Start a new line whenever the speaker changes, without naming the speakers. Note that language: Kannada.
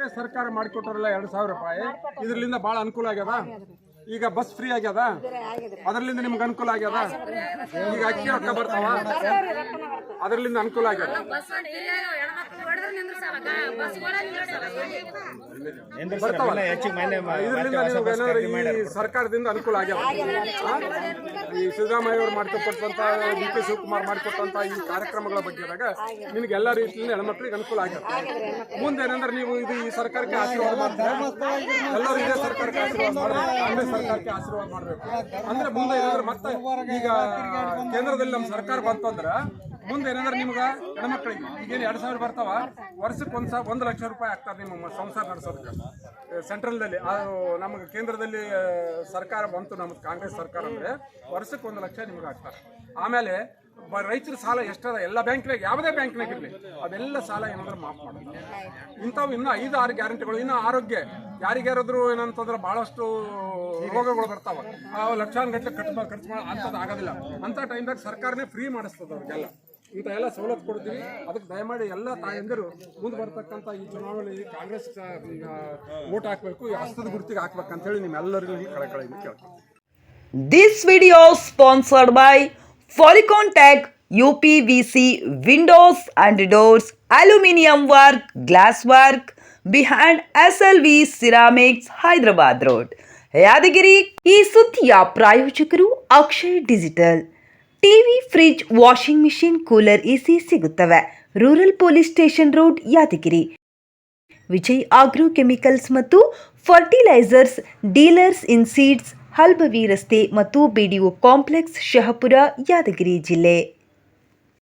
ಕಾಂಗ್ರೆಸ್ ಸರ್ಕಾರ ಮಾಡಿಕೊಟ್ಟರಲ್ಲ ಎರಡು ಸಾವಿರ ರೂಪಾಯಿ. ಇದರಿಂದ ಬಹಳ ಅನುಕೂಲ ಆಗ್ಯದ? ಈಗ ಬಸ್ ಫ್ರೀ ಆಗ್ಯದ? ಅದರಲ್ಲಿಂದ ನಿಮ್ಗೆ ಅನುಕೂಲ ಆಗ್ಯದ? ಈಗ ಅಕ್ಕಿ ರೊಕ್ಕ ಬರ್ತಾವ? ಅದರಲ್ಲಿಂದ ಅನುಕೂಲ ಆಗ್ಯದ? ಈ ಸರ್ಕಾರದಿಂದ ಅನುಕೂಲ ಆಗ್ಯಾವ. ಈ ಸಿದ್ದರಾಮಯ್ಯ ಅವರು ಮಾಡಿಕೊಟ್ಟಂತ ಡಿ ಕೆ ಶಿವಕುಮಾರ್ ಮಾಡಿಕೊಟ್ಟಂತ ಈ ಕಾರ್ಯಕ್ರಮಗಳ ಬಗ್ಗೆದಾಗ ನಿಮ್ಗೆ ಎಲ್ಲ ರೀತಿಯಿಂದ ಹೆಣ್ಮಕ್ಳಿಗೆ ಅನುಕೂಲ ಆಗ್ಯಾವ ಮುಂದೆ ಏನಂದ್ರೆ ನೀವು ಇದು ಈ ಸರ್ಕಾರಕ್ಕೆ ಆಶೀರ್ವಾದ ಮಾಡ್ತೀರಾ? ಎಲ್ಲರೂ ಇದೇ ಸರ್ಕಾರಕ್ಕೆ ಆಶೀರ್ವಾದ ಮಾಡಬೇಕು. ಕಾಂಗ್ರೆಸ್ ಸರ್ಕಾರಕ್ಕೆ ಆಶೀರ್ವಾದ ಮಾಡಬೇಕು. ಅಂದ್ರೆ ಮುಂದೆ ಏನಂದ್ರೆ ಮತ್ತೆ ಈಗ ಕೇಂದ್ರದಲ್ಲಿ ನಮ್ಮ ಸರ್ಕಾರ ಬಂತು ಅಂದ್ರೆ ಮುಂದೆ ಏನಂದ್ರೆ ನಿಮ್ಗೆ ಹೆಣ್ಮಕ್ಳಿಗೆ ಈಗೇನು ಎರಡು ಸಾವಿರ ಬರ್ತಾವ? ವರ್ಷಕ್ಕೆ ಒಂದು ಸಾವಿರ ಒಂದು ಲಕ್ಷ ರೂಪಾಯಿ ಆಗ್ತಾರೆ ನಿಮ್ಮ ಸಂಸಾರ ನಡೆಸೋದಕ್ಕೆ. ಸೆಂಟ್ರಲ್ದಲ್ಲಿ ಅದು ನಮಗೆ ಕೇಂದ್ರದಲ್ಲಿ ಸರ್ಕಾರ ಬಂತು ನಮ್ಮದು ಕಾಂಗ್ರೆಸ್ ಸರ್ಕಾರ ಅಂದರೆ ವರ್ಷಕ್ಕೆ ಒಂದು ಲಕ್ಷ ನಿಮ್ಗೆ ಆಗ್ತಾರೆ ಆಮೇಲೆ ರೈತರ ಸಾಲ ಎಷ್ಟದ? ಎಲ್ಲ ಬ್ಯಾಂಕ್ನಾಗ, ಯಾವುದೇ ಬ್ಯಾಂಕ್ನಾಗ ಇರಲಿ. ಅದೆಲ್ಲ ಸಾಲ ಏನಂದ್ರೆ ಮಾಫ್ ಮಾಡೋದು. ಇಂಥವು ಇನ್ನೂ ಐದು, ಆರು ಗ್ಯಾರಂಟಿಗಳು, ಇನ್ನು ಆರೋಗ್ಯ. ಯಾರಿಗ್ಯಾರಾದ್ರೂ ಏನಂತಂದ್ರೆ ಭಾಳಷ್ಟು ರೋಗಗಳು ಬರ್ತಾವ. ಆ ಲಕ್ಷಾನುಗಟ್ಟಲೆ ಖರ್ಚು ಮಾ- ಖರ್ಚು ಮಾಡೋ ಅಂಥದ್ದು ಆಗೋದಿಲ್ಲ. ಅಂಥ ಟೈಮ್ದಾಗ ಸರ್ಕಾರನೇ ಫ್ರೀ ಮಾಡಿಸ್ತದೆ ಅವ್ರಿಗೆಲ್ಲ. ಇಂಥ ಎಲ್ಲ ಸವಲತ್ತು ಕೊಡ್ತೀವಿ. ಅದಕ್ಕೆ ದಯಮಾಡಿ ಎಲ್ಲ ತಾಯಂದಿರು ಮುಂದೆ ಬರ್ತಕ್ಕಂಥ ಈ ಚುನಾವಣೆಯಲ್ಲಿ ಕಾಂಗ್ರೆಸ್ ವೋಟ್ ಹಾಕಬೇಕು, ಈ ಹಸ್ತದ ಗುರುತಿಗೆ ಹಾಕ್ಬೇಕಂತ ಹೇಳಿ ನಿಮ್ಮೆಲ್ಲರಿಗೂ ಕಳಕಳಿಯಿಂದ ಕೇಳ್ತೀನಿ
This you sponsored by C windows UPVC Windows and Doors glass Work Glass Work behind V ceramics Hyderabad Road. Yadagiri, ಈ ಸುದ್ದಿಯ ಪ್ರಾಯೋಜಕರು Akshay digital TV, fridge, washing machine, cooler, AC ಸಿಗುತ್ತವೆ. Rural police station road, Yadagiri. Vijay agro chemicals ಮತ್ತು ಫರ್ಟಿಲೈಸರ್ಸ್, ಡೀಲರ್ಸ್ ಇನ್ ಸೀಡ್ಸ್, ಹಲ್ಬವಿ ರಸ್ತೆ ಮತ್ತು ಬಿಡಿಒ ಕಾಂಪ್ಲೆಕ್ಸ್, ಶಹಪುರ, ಯಾದಗಿರಿ ಜಿಲ್ಲೆ.